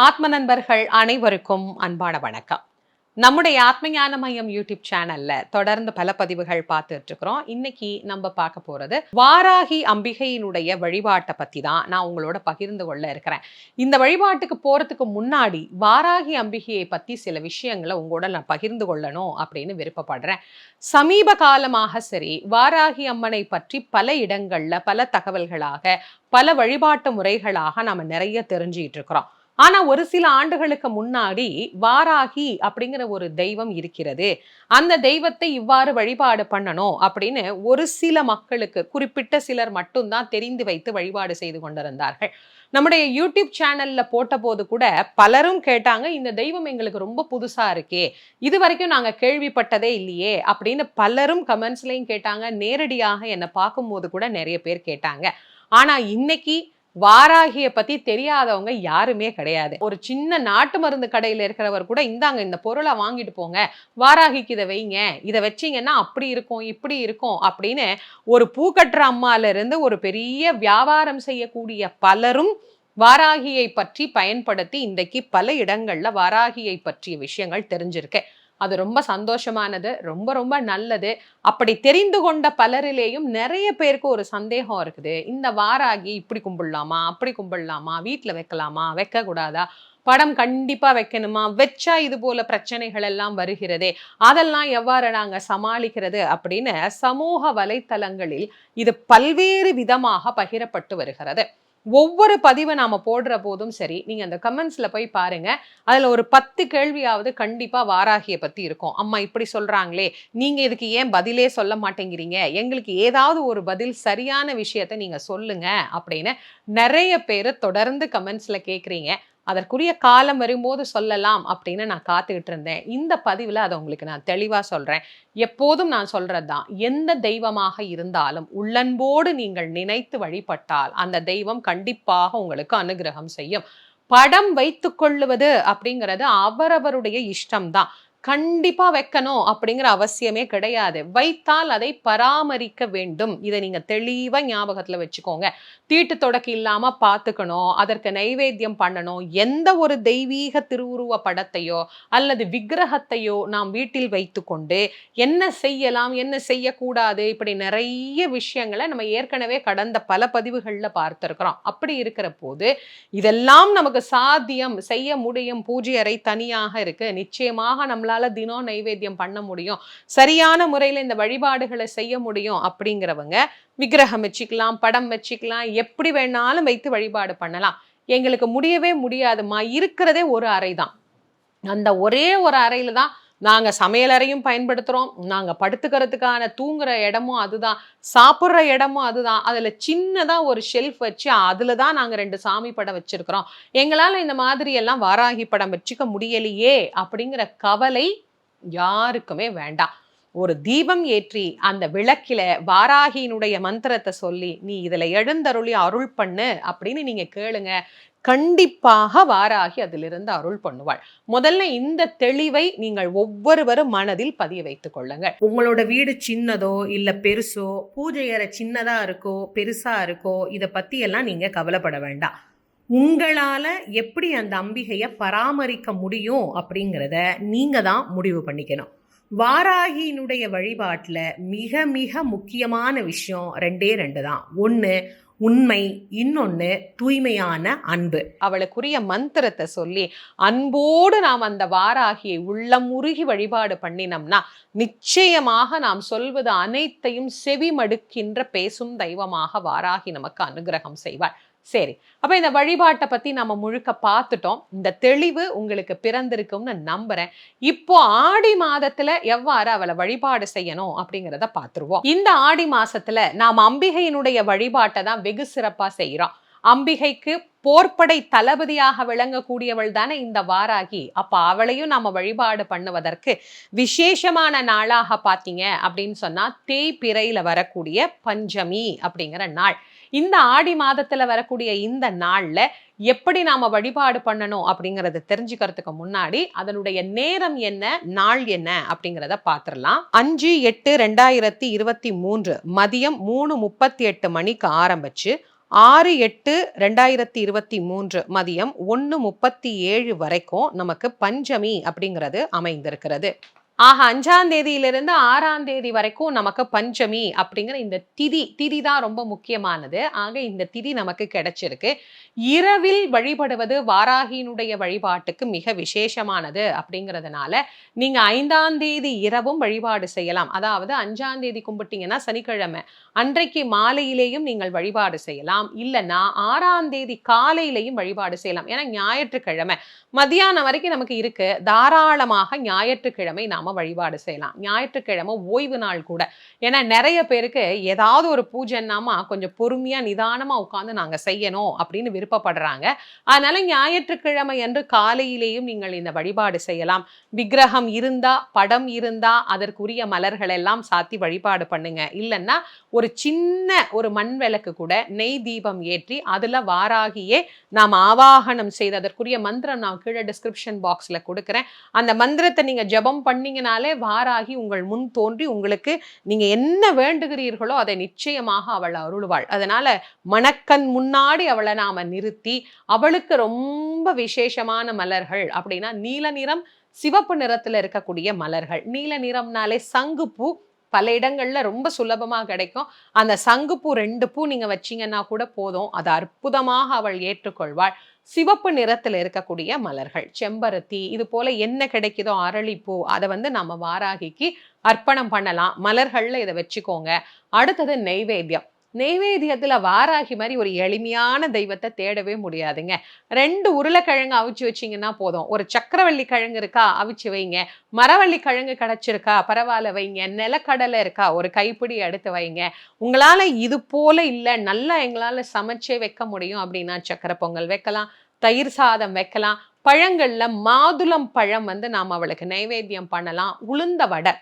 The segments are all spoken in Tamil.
ஆத்ம நண்பர்கள் அனைவருக்கும் அன்பான வணக்கம். நம்முடைய ஆத்மஞான மையம் யூடியூப் சேனல்ல தொடர்ந்து பல பதிவுகள் பார்த்துட்டு இருக்கிறோம். இன்னைக்கு நம்ம பார்க்க போறது வாராகி அம்பிகையினுடைய வழிபாட்டை பத்தி தான் நான் உங்களோட பகிர்ந்து கொள்ள இருக்கிறேன். இந்த வழிபாட்டுக்கு போறதுக்கு முன்னாடி வாராகி அம்பிகையை பத்தி சில விஷயங்களை உங்களோட நான் பகிர்ந்து கொள்ளணும் அப்படின்னு விருப்பப்படுறேன். சமீப காலமாக சரி வாராகி அம்மனை பற்றி பல இடங்கள்ல பல தகவல்களாக பல வழிபாட்டு முறைகளாக நாம நிறைய தெரிஞ்சுக்கிட்டு இருக்கிறோம். ஆனா ஒரு சில ஆண்டுகளுக்கு முன்னாடி வாராகி அப்படிங்கிற ஒரு தெய்வம் இருக்கிறது. அந்த தெய்வத்தை இவ்வாறு வழிபாடு பண்ணணும் அப்படின்னு ஒரு சில மக்களுக்கு குறிப்பிட்ட சிலர் மட்டும்தான் தெரிந்து வைத்து வழிபாடு செய்து கொண்டிருந்தார்கள். நம்முடைய யூடியூப் சேனல்ல போட்ட போது கூட பலரும் கேட்டாங்க இந்த தெய்வம் எங்களுக்கு ரொம்ப புதுசா இருக்கே. இது வரைக்கும் நாங்க கேள்விப்பட்டதே இல்லையே. அப்படின்னு பலரும் கமெண்ட்ஸ்லயும் கேட்டாங்க. நேரடியாக என்னை பார்க்கும்போது கூட நிறைய பேர் கேட்டாங்க. ஆனா இன்னைக்கு வாராகிய பத்தி தெரியாதவங்க யாருமே கிடையாது. ஒரு சின்ன நாட்டு மருந்து கடையில இருக்கிறவர் கூட இந்தாங்க இந்த பொருளை வாங்கிட்டு போங்க. வாராகிக்கு இதை வைங்க. இதை வச்சீங்கன்னா அப்படி இருக்கும் இப்படி இருக்கும் அப்படின்னு ஒரு பூக்கட்டுற அம்மால இருந்து ஒரு பெரிய வியாபாரம் செய்யக்கூடிய பலரும் வாராகியை பற்றி பயன்படுத்தி இன்றைக்கு பல இடங்கள்ல வாராகியை பற்றிய விஷயங்கள் தெரிஞ்சிருக்கு. அது ரொம்ப சந்தோஷமானது ரொம்ப ரொம்ப நல்லது. அப்படி தெரிந்து கொண்ட பலரிலேயும் நிறைய பேருக்கு ஒரு சந்தேகம் இருக்குது. இந்த வாராகி இப்படி கும்பிடலாமா அப்படி கும்பிடலாமா வீட்டில் வைக்கலாமா வைக்கக்கூடாதா? படம் கண்டிப்பாக வைக்கணுமா? வச்சா இது போல பிரச்சனைகள் எல்லாம் வருகிறதே. அதெல்லாம் எவ்வாறு நாங்கள் சமாளிக்கிறது அப்படின்னு சமூக வலைத்தளங்களில் இது பல்வேறு விதமாக பகிரப்பட்டு வருகிறது. ஒவ்வொரு பதிவை நாம் போடுற போதும் சரி நீங்கள் அந்த கமெண்ட்ஸில் போய் பாருங்கள் அதில் ஒரு பத்து கேள்வியாவது கண்டிப்பாக வாராகியை பற்றி இருக்கும். அம்மா இப்படி சொல்கிறாங்களே நீங்கள் இதுக்கு ஏன் பதிலே சொல்ல மாட்டேங்கிறீங்க? எங்களுக்கு ஏதாவது ஒரு பதில் சரியான விஷயத்தை நீங்கள் சொல்லுங்கள் அப்படின்னு நிறைய பேர் தொடர்ந்து கமெண்ட்ஸில் கேட்குறீங்க அதற்குரிய காலம் வரும்போது சொல்லலாம் அப்படின்னு நான் காத்துக்கிட்டு இருந்தேன். இந்த பதிவில் அதை உங்களுக்கு நான் தெளிவாக சொல்கிறேன் எப்போதும் நான் சொல்கிறது தான் எந்த தெய்வமாக இருந்தாலும் உள்ளன்போடு நீங்கள் நினைத்து வழிபட்டால் அந்த தெய்வம் கண்டிப்பாக உங்களுக்கு அனுகிரகம் செய்யும். படம் வைத்து கொள்ளுவது அப்படிங்கிறது அவரவருடைய இஷ்டம்தான். கண்டிப்பா வைக்கணும் அப்படிங்கிற அவசியமே கிடையாது. வைத்தால் அதை பராமரிக்க வேண்டும். இதை நீங்க தெளிவா ஞாபகத்துல வச்சுக்கோங்க. தீட்டு தொடக்கு இல்லாம பார்த்துக்கணும் அதற்கு நைவேத்தியம் பண்ணணும். எந்த ஒரு தெய்வீக திருவுருவ படத்தையோ அல்லது விக்கிரகத்தையோ நாம் வீட்டில் வைத்துக்கொண்டு என்ன செய்யலாம் என்ன செய்யக்கூடாது இப்படி நிறைய விஷயங்களை நம்ம ஏற்கனவே கடந்த பல பதிவுகள்ல பார்த்துருக்கிறோம். அப்படி இருக்கிற போது இதெல்லாம் நமக்கு சாத்தியம். செய்ய முடியும். பூஜை அறை தனியாக இருக்கு. நிச்சயமாக நம்மளால தினம் நைவேத்தியம் பண்ண முடியும். சரியான முறையில் இந்த வழிபாடுகளை செய்ய முடியும் அப்படிங்கிறவங்க விக்கிரகம் வச்சுக்கலாம் படம் வச்சுக்கலாம் எப்படி வேணாலும் வைத்து வழிபாடு பண்ணலாம். எங்களுக்கு முடியவே முடியாதுமா இருக்கிறதே ஒரு அறை தான் அந்த ஒரே ஒரு அறையில் தான் நாங்கள் சமையலறையும் பயன்படுத்துகிறோம் நாங்கள் படுத்துக்கிறதுக்கான தூங்குற இடமும் அதுதான். சாப்பிட்ற இடமும் அதுதான். அதில் சின்னதாக ஒரு ஷெல்ஃப் வச்சு அதில் தான் நாங்கள் ரெண்டு சாமி படம் வச்சுருக்கிறோம். எங்களால் இந்த மாதிரி எல்லாம் வாராகி படம் வச்சுக்க முடியலையே அப்படிங்கிற கவலை யாருக்குமே வேண்டாம். ஒரு தீபம் ஏற்றி அந்த விளக்கில வாராகியினுடைய மந்திரத்தை சொல்லி நீ இதுல எழுந்தருளி அருள் பண்ணு அப்படின்னு நீங்க கேளுங்க. கண்டிப்பாக வாராகி அதிலிருந்து அருள் பண்ணுவாள். முதல்ல இந்த தெளிவை நீங்கள் ஒவ்வொருவரும் மனதில் பதிய வைத்துக் கொள்ளுங்கள். உங்களோட வீடு சின்னதோ இல்ல பெருசோ பூஜை அறை சின்னதா இருக்கோ பெருசா இருக்கோ இதை பத்தி எல்லாம் நீங்க கவலைப்பட வேண்டாம். உங்களால எப்படி அந்த அம்பிகையை பராமரிக்க முடியும் அப்படிங்கிறத நீங்க தான் முடிவு பண்ணிக்கணும். வாராகியினுடைய வழிபாட்டில் மிக மிக முக்கியமான விஷயம் ரெண்டே ரெண்டு தான். ஒன்று உண்மை இன்னொன்று தூய்மையான அன்பு. அவளுக்குரிய மந்திரத்தை சொல்லி அன்போடு நாம் அந்த வாராகியை உள்ளமுருகி வழிபாடு பண்ணினோம்னா நிச்சயமாக நாம் சொல்வது அனைத்தையும் செவி மடுக்கின்ற பேசும் தெய்வமாக வாராகி நமக்கு அனுகிரகம் செய்வாள். சரி. அப்போ இந்த வழிபாட்டை பத்தி நம்ம முழுக்க பார்த்துட்டோம். இந்த தெளிவு உங்களுக்கு பிறந்திருக்கும்னு நம்புறேன். இப்போ ஆடி மாதத்துல எவ்வாறு அவளை வழிபாடு செய்யணும் அப்படிங்கிறத பார்த்துருவோம். இந்த ஆடி மாசத்துல நாம் அம்பிகையினுடைய வழிபாட்டை தான் வெகு சிறப்பா செய்யறோம் அம்பிகைக்கு போர்ப்படை தளபதியாக விளங்கக்கூடியவள் தானே இந்த வாராகி. அப்ப அவளையும் நாம வழிபாடு பண்ணுவதற்கு விசேஷமான நாளாக பார்த்தீங்க அப்படின்னு சொன்னா தேய்பிறையில வரக்கூடிய பஞ்சமி அப்படிங்கிற நாள். இந்த ஆடி மாதத்துல வரக்கூடிய இந்த நாள்ல எப்படி நாம வழிபாடு பண்ணணும் அப்படிங்கறத தெரிஞ்சுக்கிறதுக்கு முன்னாடி அதனுடைய நேரம் என்ன நாள் என்ன அப்படிங்கிறத பார்த்துடலாம் அஞ்சு எட்டு ரெண்டாயிரத்தி இருபத்தி மூன்று மதியம் மூணு முப்பத்தி எட்டு மணிக்கு ஆரம்பிச்சு ஆறு எட்டு ரெண்டாயிரத்தி இருபத்தி மூன்று மதியம் ஒன்று முப்பத்தி ஏழு வரைக்கும் நமக்கு பஞ்சமி அப்படிங்கிறது அமைந்திருக்கிறது. ஆக அஞ்சாம் தேதியிலிருந்து ஆறாம் தேதி வரைக்கும் நமக்கு பஞ்சமி அப்படிங்கிற இந்த திதி திதி தான் ரொம்ப முக்கியமானது. ஆக இந்த திதி நமக்கு கிடைச்சிருக்கு. இரவில் வழிபடுவது வாராகியினுடைய வழிபாட்டுக்கு மிக விசேஷமானது அப்படிங்கிறதுனால நீங்க ஐந்தாம் தேதி இரவும் வழிபாடு செய்யலாம். அதாவது அஞ்சாம் தேதி கும்பிட்டீங்கன்னா சனிக்கிழமை. அன்றைக்கு மாலையிலேயும் நீங்கள் வழிபாடு செய்யலாம். இல்லைன்னா ஆறாம் தேதி காலையிலையும் வழிபாடு செய்யலாம். ஏன்னா ஞாயிற்றுக்கிழமை. மத்தியானம் வரைக்கும் நமக்கு இருக்கு. தாராளமாக ஞாயிற்றுக்கிழமை நாம் நாம் வழிபாடு செய்யலாம். ஞாயிற்றுக்கிழமை ஓய்வு நாள் கூட. ஏன்னா நிறைய பேருக்கு ஏதாவது ஒரு பூஜைன்னாமா கொஞ்சம் பொறுமையாக நிதானமாக உட்காந்து நாங்கள் செய்யணும் அப்படின்னு விருப்பப்படுறாங்க. அதனால் ஞாயிற்றுக்கிழமை என்று காலையிலேயும் நீங்கள் இந்த வழிபாடு செய்யலாம். விக்கிரகம் இருந்தால் படம் இருந்தால் அதற்குரிய மலர்கள் எல்லாம் சாத்தி வழிபாடு பண்ணுங்க. இல்லைன்னா ஒரு சின்ன ஒரு மண் விளக்கு கூட நெய் தீபம் ஏற்றி அதில் வாராகியே நாம் ஆவாகனம் செய்து அதற்குரிய மந்திரம் நான் கீழே டிஸ்கிரிப்ஷன் பாக்ஸில் கொடுக்குறேன். அந்த மந்திரத்தை நீங்கள் ஜபம் பண்ணி சொன்னீங்கனாலே வாராகி உங்கள் முன் தோன்றி உங்களுக்கு நீங்க என்ன வேண்டுகிறீர்களோ அதை நிச்சயமாக அவள் அருள்வாள். அதனால மணக்கண் முன்னாடி அவளை நாம நிறுத்தி அவளுக்கு ரொம்ப விசேஷமான மலர்கள் அப்படின்னா நீல நிறம் சிவப்பு நிறத்துல இருக்கக்கூடிய மலர்கள். நீல நிறம்னாலே சங்குப்பூ பல இடங்கள்ல ரொம்ப சுலபமா கிடைக்கும். அந்த சங்குப்பூ ரெண்டு பூ நீங்க வச்சீங்கன்னா கூட போதும். அது அற்புதமாக அவள் ஏற்றுக்கொள்வாள். சிவப்பு நிறத்துல இருக்கக்கூடிய மலர்கள். செம்பருத்தி இது போல என்ன கிடைக்குதோ அரளிப்பூ அதை வந்து நம்ம வாராகிக்கு அர்ப்பணம் பண்ணலாம். மலர்கள்ல இதை வச்சுக்கோங்க. அடுத்தது நெய்வேத்தியம். நெய்வேத்தியத்தில் வாராகி மாதிரி ஒரு எளிமையான தெய்வத்தை தேடவே முடியாதுங்க. ரெண்டு உருளைக்கிழங்கு அவிச்சு வச்சீங்கன்னா போதும். ஒரு சக்கரவள்ளி கிழங்கு இருக்கா அவிச்சு வைங்க. மரவள்ளி கிழங்கு கிடச்சிருக்கா பரவாயில்ல வைங்க. நிலக்கடலை இருக்கா ஒரு கைப்பிடி எடுத்து வைங்க. உங்களால் இது போல் இல்லை நல்லா எங்களால் சமைச்சே வைக்க முடியும் அப்படின்னா சக்கரை பொங்கல் வைக்கலாம் தயிர் சாதம் வைக்கலாம். பழங்களில் மாதுளம் பழம் வந்து நாம் அவளுக்கு நைவேத்தியம் பண்ணலாம். உளுந்த வடை.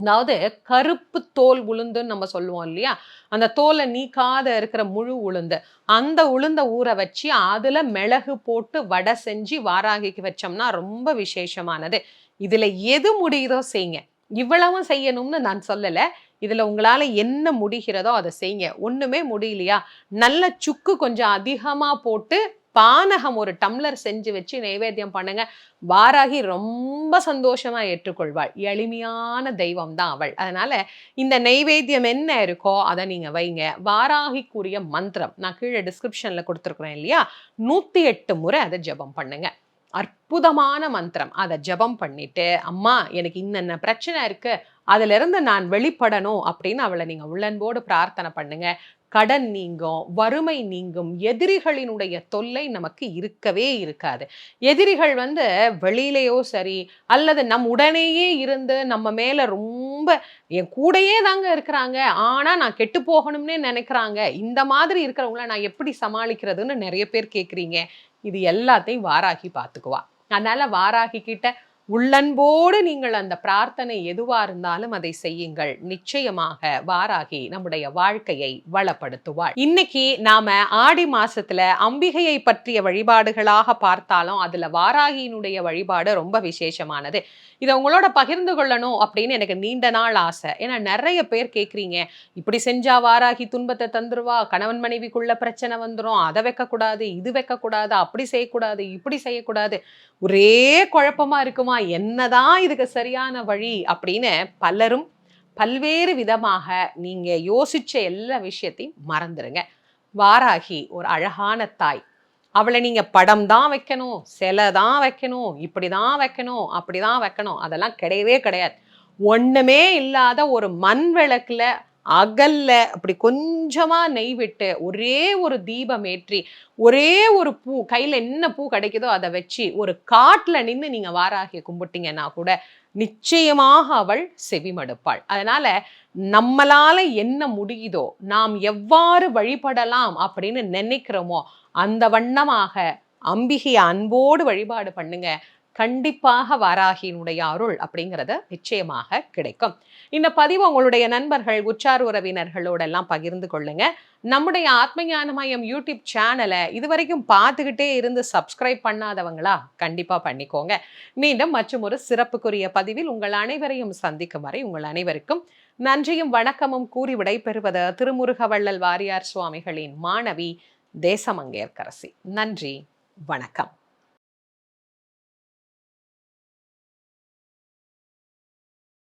அதாவது கருப்பு தோல் உளுந்துன்னு நம்ம சொல்லுவோம் இல்லையா? அந்த தோலை நீக்காத இருக்கிற முழு உளுந்து. அந்த உளுந்த ஊற வச்சு அதுல மிளகு போட்டு வடை செஞ்சு வாராகிக்கு வச்சோம்னா ரொம்ப விசேஷமானது. இதுல எது முடியுதோ செய்யுங்க இவ்வளவும் செய்யணும்னு நான் சொல்லல. இதுல உங்களால என்ன முடிகிறதோ அதை செய்யுங்க ஒண்ணுமே முடியலையா? நல்ல சுக்கு கொஞ்சம் அதிகமா போட்டு பானகம் ஒரு டம்ளர் செஞ்சு வச்சு நைவேத்தியம் பண்ணுங்க. வாராகி ரொம்ப சந்தோஷமா ஏற்றுக்கொள்வாள். எளிமையான தெய்வம் தான் அவள். அதனால இந்த நெய்வேத்தியம் என்ன இருக்கோ அதை நீங்க வைங்க. வாராகிக்குரிய மந்திரம் நான் கீழே டிஸ்கிரிப்ஷன்ல கொடுத்துருக்குறேன் இல்லையா? நூத்தி எட்டு முறை அதை ஜெபம் பண்ணுங்க. அற்புதமான மந்திரம். அதை ஜெபம் பண்ணிட்டு அம்மா எனக்கு இன்னென்ன பிரச்சனை இருக்கு? அதுலேருந்து நான் வெளிப்படணும் அப்படின்னு அவளை நீங்கள் உள்ளன்போடு பிரார்த்தனை பண்ணுங்க. கடன் நீங்கும் வறுமை நீங்கும் எதிரிகளினுடைய தொல்லை நமக்கு இருக்கவே இருக்காது. எதிரிகள் வந்து வெளியிலேயோ சரி அல்லது நம் உடனேயே இருந்து நம்ம மேல ரொம்ப என் கூடயே தாங்க இருக்கிறாங்க ஆனா நான் கெட்டு போகணும்னே நினைக்கிறாங்க. இந்த மாதிரி இருக்கிறவங்கள நான் எப்படி சமாளிக்கிறதுன்னு நிறைய பேர் கேட்குறீங்க இது எல்லாத்தையும் வாராகி பார்த்துக்குவா அதனால வாராகி கிட்ட உள்ளன்போடு நீங்கள் அந்த பிரார்த்தனை எதுவா இருந்தாலும் அதை செய்யுங்கள். நிச்சயமாக வாராகி நம்முடைய வாழ்க்கையை வளப்படுத்துவாள். இன்னைக்கு நாம ஆடி மாசத்துல அம்பிகையை பற்றிய வழிபாடுகளாக பார்த்தாலும் அதுல வாராகியினுடைய வழிபாடு ரொம்ப விசேஷமானது. இதை உங்களோட பகிர்ந்து கொள்ளணும் அப்படின்னு எனக்கு நீண்ட நாள் ஆசை. ஏன்னா நிறைய பேர் கேட்குறீங்க இப்படி செஞ்சா வாராகி துன்பத்தை தந்துருவா? கணவன் மனைவிக்குள்ள பிரச்சனை வந்துடும் அதை வைக்கக்கூடாது இது வைக்கக்கூடாது அப்படி செய்யக்கூடாது இப்படி செய்யக்கூடாது. ஒரே குழப்பமா இருக்குமா என்னதான் இதுக்கு சரியான வழி அப்படின்னு பலரும் பல்வேறு விதமாக நீங்கள் யோசிச்ச எல்லா விஷயத்தையும் மறந்துடுங்க வாராகி ஒரு அழகான தாய். அவளை நீங்கள் படம் தான் வைக்கணும் சிலை தான் வைக்கணும் இப்படி தான் வைக்கணும் அப்படி தான் வைக்கணும் அதெல்லாம் கிடையவே கிடையாது. ஒன்றுமே இல்லாத ஒரு மண் விளக்கில் அகல்ல அப்படி கொஞ்சமா நெய் விட்டு ஒரே ஒரு தீபம் ஏற்றி ஒரே ஒரு பூ கையில என்ன பூ கிடைக்குதோ அதை வச்சு ஒரு காட்டுல நின்று நீங்க வாராகிய கும்பிட்டீங்கன்னா கூட நிச்சயமாக அவள் செவிமடுப்பாள். அதனால நம்மளால என்ன முடியுதோ நாம் எவ்வாறு வழிபடலாம் அப்படின்னு நினைக்கிறோமோ அந்த வண்ணமாக அம்பிகையை அன்போடு வழிபாடு பண்ணுங்க. கண்டிப்பாக வாராகியினுடைய அருள் அப்படிங்கிறது நிச்சயமாக கிடைக்கும். இந்த பதிவு உங்களுடைய நண்பர்கள் உற்றார் உறவினர்களோட எல்லாம் பகிர்ந்து கொள்ளுங்க. நம்முடைய ஆத்மஞான மயம் யூடியூப் சேனலை இதுவரைக்கும் பார்த்துக்கிட்டே இருந்து சப்ஸ்கிரைப் பண்ணாதவங்களா கண்டிப்பாக பண்ணிக்கோங்க. மீண்டும் மற்றும் ஒரு சிறப்புக்குரிய பதிவில் உங்கள் அனைவரையும் சந்திக்கும் வரை உங்கள் அனைவருக்கும் நன்றியும் வணக்கமும் கூறி விடைபெறுவது திருமுருகவள்ளல் வாரியார் சுவாமிகளின் மாணவி தேசமங்கேற்கரசி. நன்றி வணக்கம்.